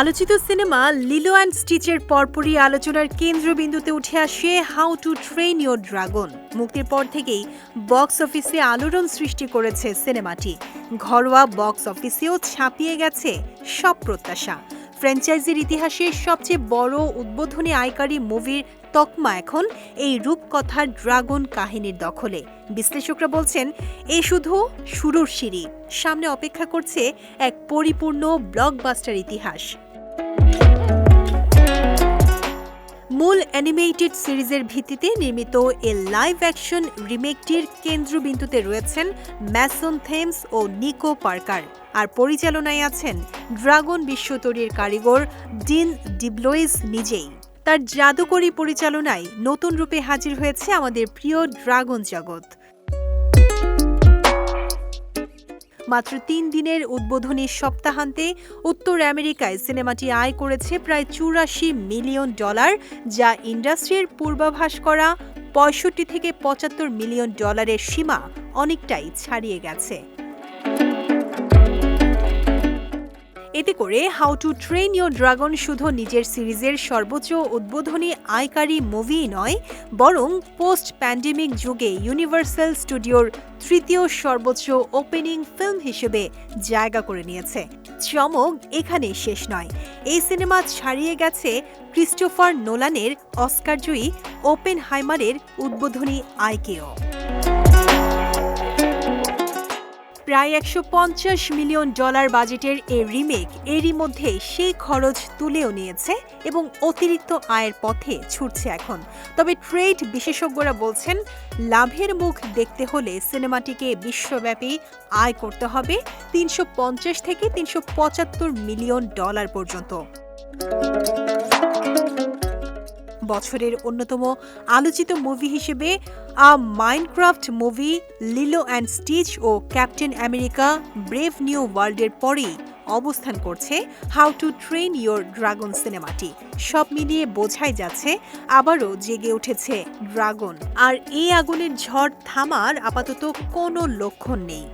আলোচিত cinema লিলো and স্টিচের পরপরই আলোচনার কেন্দ্রবিন্দুতে উঠে আসে how to train your dragon. মুক্তির পর থেকেই বক্স অফিসে আলোড়ন সৃষ্টি করেছে সিনেমাটি। ঘরোয়া বক্স অফিসেও ছাপিয়ে গেছে সব প্রত্যাশা। ফ্র্যাঞ্চাইজির ইতিহাসে সবচেয়ে বড় উদ্বোধনী আয়কারী মুভির তকমা এখন এই রূপকথার ড্রাগন কাহিনীর দখলে। বিশ্লেষকরা বলছেন, এ শুধু শুরুর সিঁড়ি, সামনে অপেক্ষা করছে এক পরিপূর্ণ ব্লকবাস্টার ইতিহাস। অ্যানিমেটেড সিরিজের ভিত্তিতে নির্মিত এ লাইভ অ্যাকশন রিমেকটির কেন্দ্রবিন্দুতে রয়েছেন ম্যাসন থেমস ও নিকো পার্কার। আর পরিচালনায় আছেন ড্রাগন বিশ্ব তৈরির কারিগর ডিন ডিব্লোইস নিজেই। তার জাদুকরী পরিচালনায় নতুন রূপে হাজির হয়েছে আমাদের প্রিয় ড্রাগন জগৎ। মাত্র তিন দিনের উদ্বোধনী সপ্তাহান্তে উত্তর আমেরিকায় সিনেমাটি আয় করেছে প্রায় চুরাশি মিলিয়ন ডলার, যা ইন্ডাস্ট্রির পূর্বাভাস করা পঁয়ষট্টি থেকে পঁচাত্তর মিলিয়ন ডলারের সীমা অনেকটাই ছাড়িয়ে গেছে। এতে করে how to train your dragon শুধু নিজের সিরিজের সর্বোচ্চ উদ্বোধনী আয়কারী মুভি নয়, বরং পোস্ট প্যান্ডেমিক যুগে ইউনিভার্সাল স্টুডিওর তৃতীয় সর্বোচ্চ ওপেনিং ফিল্ম হিসেবে জায়গা করে নিয়েছে। চমক এখানে শেষ নয়। এই সিনেমা ছাড়িয়ে গেছে ক্রিস্টোফার নোলানের অস্কারজয়ী ওপেন হাইমারের উদ্বোধনী আয়কেও। প্রায় একশো পঞ্চাশ মিলিয়ন ডলার বাজেটের এ রিমেক এরই মধ্যে সেই খরচ তুলেও নিয়েছে এবং অতিরিক্ত আয়ের পথে ছুটছে এখন। তবে ট্রেড বিশেষজ্ঞরা বলছেন, লাভের মুখ দেখতে হলে সিনেমাটিকে বিশ্বব্যাপী আয় করতে হবে তিনশো পঞ্চাশ থেকে তিনশো পঁচাত্তর মিলিয়ন ডলার পর্যন্ত। বছরের অন্যতম আলোচিত মুভি হিসেবে a Minecraft movie Lilo and Stitch O Captain America brave new ওয়ার্ল্ডের পরেই অবস্থান করছে how to train your dragon সিনেমাটি। সব মিলিয়ে বোঝাই যাচ্ছে আবারও জেগে উঠেছে ড্রাগন। আর এই আগুনের ঝড় থামার আপাতত কোনো লক্ষণ নেই।